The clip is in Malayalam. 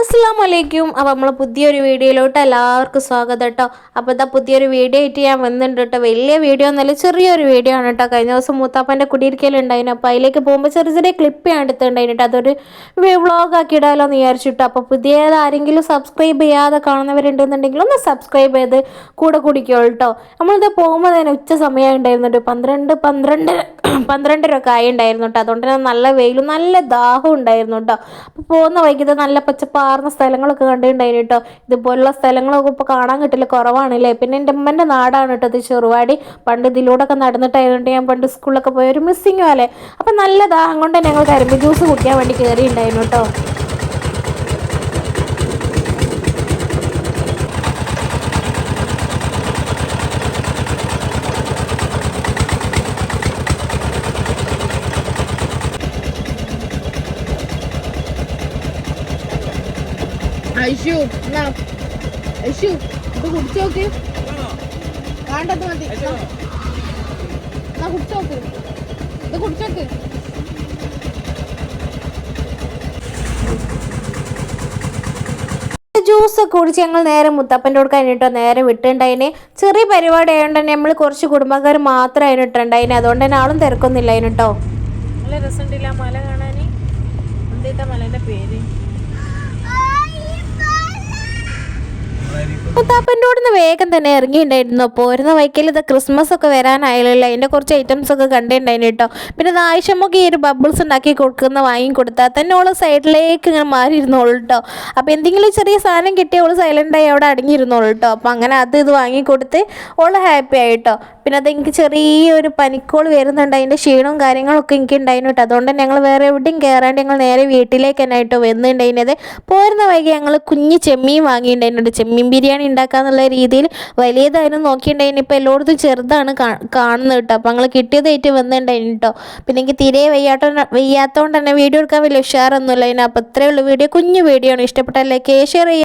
അസ്സാം വലൈക്കും അപ്പോൾ നമ്മൾ പുതിയൊരു വീഡിയോയിലോട്ട് എല്ലാവർക്കും സ്വാഗതം കേട്ടോ അപ്പോൾ ഇതാ പുതിയൊരു വീഡിയോ ആയിട്ട് ഞാൻ വന്നിട്ടുണ്ട് കേട്ടോ വലിയ വീഡിയോ എന്നല്ല ചെറിയൊരു വീഡിയോ ആണ് കേട്ടോ കഴിഞ്ഞ ദിവസം മൂത്താപ്പന്റെ കുടിയിരിക്കലുണ്ടായിരുന്നു അപ്പോൾ അതിലേക്ക് പോകുമ്പോൾ ചെറിയ ചെറിയ ക്ലിപ്പ് ഞാൻ എടുത്തിട്ടുണ്ടായിരുന്നു അതൊരു വ്ലോഗ് ആക്കി ഇടാമല്ലോ എന്ന് വിചാരിച്ചിട്ടോ അപ്പോൾ പുതിയത് ആരെങ്കിലും സബ്സ്ക്രൈബ് ചെയ്യാതെ കാണുന്നവരുണ്ടെന്നുണ്ടെങ്കിൽ ഒന്ന് സബ്സ്ക്രൈബ് ചെയ്ത് കൂടെ കുടിക്കുള്ളൂ കേട്ടോ നമ്മളിത് പോകുമ്പോൾ തന്നെ ഉച്ച സമയം ഉണ്ടായിരുന്നുണ്ട് പന്ത്രണ്ട് പന്ത്രണ്ട് പന്ത്രണ്ടര ഒക്കെ ആയി ഉണ്ടായിരുന്നു കേട്ടോ അതുകൊണ്ട് തന്നെ നല്ല വെയിലും നല്ല ദാഹം ഉണ്ടായിരുന്നു കേട്ടോ അപ്പോൾ പോകുന്ന വൈകിട്ട് നല്ല പച്ചപ്പാർന്ന സ്ഥലങ്ങളൊക്കെ കണ്ടിട്ടുണ്ടായിരുന്നു കേട്ടോ ഇതുപോലുള്ള സ്ഥലങ്ങളൊക്കെ ഇപ്പോൾ കാണാൻ കിട്ടില്ല കുറവാണല്ലേ? പിന്നെ എന്റെ അമ്മന്റെ നാടാണ് കേട്ടോ ഇത് ചെറുവാടി. പണ്ട് ഇതിലൂടെ ഒക്കെ നടന്നിട്ടായതുകൊണ്ട് ഞാൻ പണ്ട് സ്കൂളിലൊക്കെ പോയ ഒരു മിസ്സിങ് പോലെ അപ്പം നല്ല അങ്ങോട്ട് തന്നെ ഞങ്ങൾ കരിമ്പ് ജ്യൂസ് കുടിക്കാൻ വേണ്ടി കയറിയിട്ടുണ്ടായിരുന്നു കേട്ടോ ഐഷു എന്നാ? ഐഷു ഇത് കുടിച്ചു നോക്ക്. വേണ്ടത് മതി. എന്നാ കുടിച്ചു നോക്ക്. ഇത് കുടിച്ചു നോക്ക്. ജ്യൂസ് ഒക്കെ കുടിച്ച് ഞങ്ങൾ നേരെ മുത്തപ്പന്റെ കൂടെ കഴിഞ്ഞിട്ടോ നേരെ വിട്ടുണ്ടായിന്. ചെറിയ പരിപാടി ആയതുകൊണ്ട് തന്നെ നമ്മൾ കുറച്ച് കുടുംബക്കാർ മാത്രം അതിനിട്ടുണ്ടായിന് അതുകൊണ്ട് തന്നെ ആളും തിരക്കൊന്നുമില്ല അതിനിട്ടോ നല്ല രസമുണ്ടല്ല മല കാണാൻ എന്തേട്ടാ മലേന്റെ പേര്? മുത്താപ്പന്റെ നിന്ന് വേഗം തന്നെ ഇറങ്ങിയിട്ടുണ്ടായിരുന്നു. പോരുന്ന വൈക്കൽ ഇത് ക്രിസ്മസ് ഒക്കെ വരാനായാലല്ലോ? അതിന്റെ കുറച്ച് ഐറ്റംസ് ഒക്കെ കണ്ടിട്ടുണ്ടായിരുന്നു കേട്ടോ. പിന്നെ ഇത് ഈ ഒരു ബബിൾസ് ഉണ്ടാക്കി കൊടുക്കുന്ന വാങ്ങി കൊടുത്താൽ തന്നെ ഓൾ സൈഡിലേക്ക് ഇങ്ങനെ മാറി ഇരുന്നോളൂ കേട്ടോ. അപ്പോൾ എന്തെങ്കിലും ചെറിയ സാധനം കിട്ടിയ ഓൾ സൈലന്റായി അവിടെ അടങ്ങിയിരുന്നോളൂ കേട്ടോ. അപ്പോൾ അങ്ങനെ അത് ഇത് വാങ്ങി കൊടുത്ത് ഓൾ ഹാപ്പി ആയിട്ടോ പിന്നെ അത് എനിക്ക് ചെറിയൊരു പനിക്കോൾ വരുന്നുണ്ട്. അതിന്റെ ക്ഷീണവും കാര്യങ്ങളൊക്കെ എനിക്ക് ഉണ്ടായിരുന്നു കേട്ടോ. അതുകൊണ്ട് ഞങ്ങൾ വേറെ എവിടെയും കയറാണ്ട് ഞങ്ങൾ നേരെ വീട്ടിലേക്ക് തന്നെ ആയിട്ടോ വന്നിട്ടുണ്ടായിരുന്നത്. പോരുന്ന വൈകി ഞങ്ങൾ കുഞ്ഞ് ചെമ്മീൻ വാങ്ങിയിട്ടുണ്ടായിരുന്നു ചെമ്മീൻ ബിരിയാണി ഉണ്ടാക്കാന്നുള്ള രീതിയിൽ വലിയതായിരുന്നു നോക്കിയിട്ടുണ്ടായിരുന്നു ഇപ്പോൾ എല്ലായിടത്തും ചെറുതാണ് കാ- കാണുന്നത് കേട്ടോ. അപ്പോൾ ഞങ്ങൾ കിട്ടിയതായിട്ട് വന്നിട്ടുണ്ടായിരുന്നു കേട്ടോ. പിന്നെ എനിക്ക് തീരെ വയ്യാട്ടോ വയ്യാത്തതുകൊണ്ട് തന്നെ വീഡിയോ എടുക്കാൻ വലിയ ഉഷാറൊന്നുമില്ല അതിന് അപ്പോൾ ഇത്രയേ ഉള്ളൂ വീഡിയോ. കുഞ്ഞു വീഡിയോ ആണ്. ഇഷ്ടപ്പെട്ടല്ലേ ലൈക്ക് ഷെയർ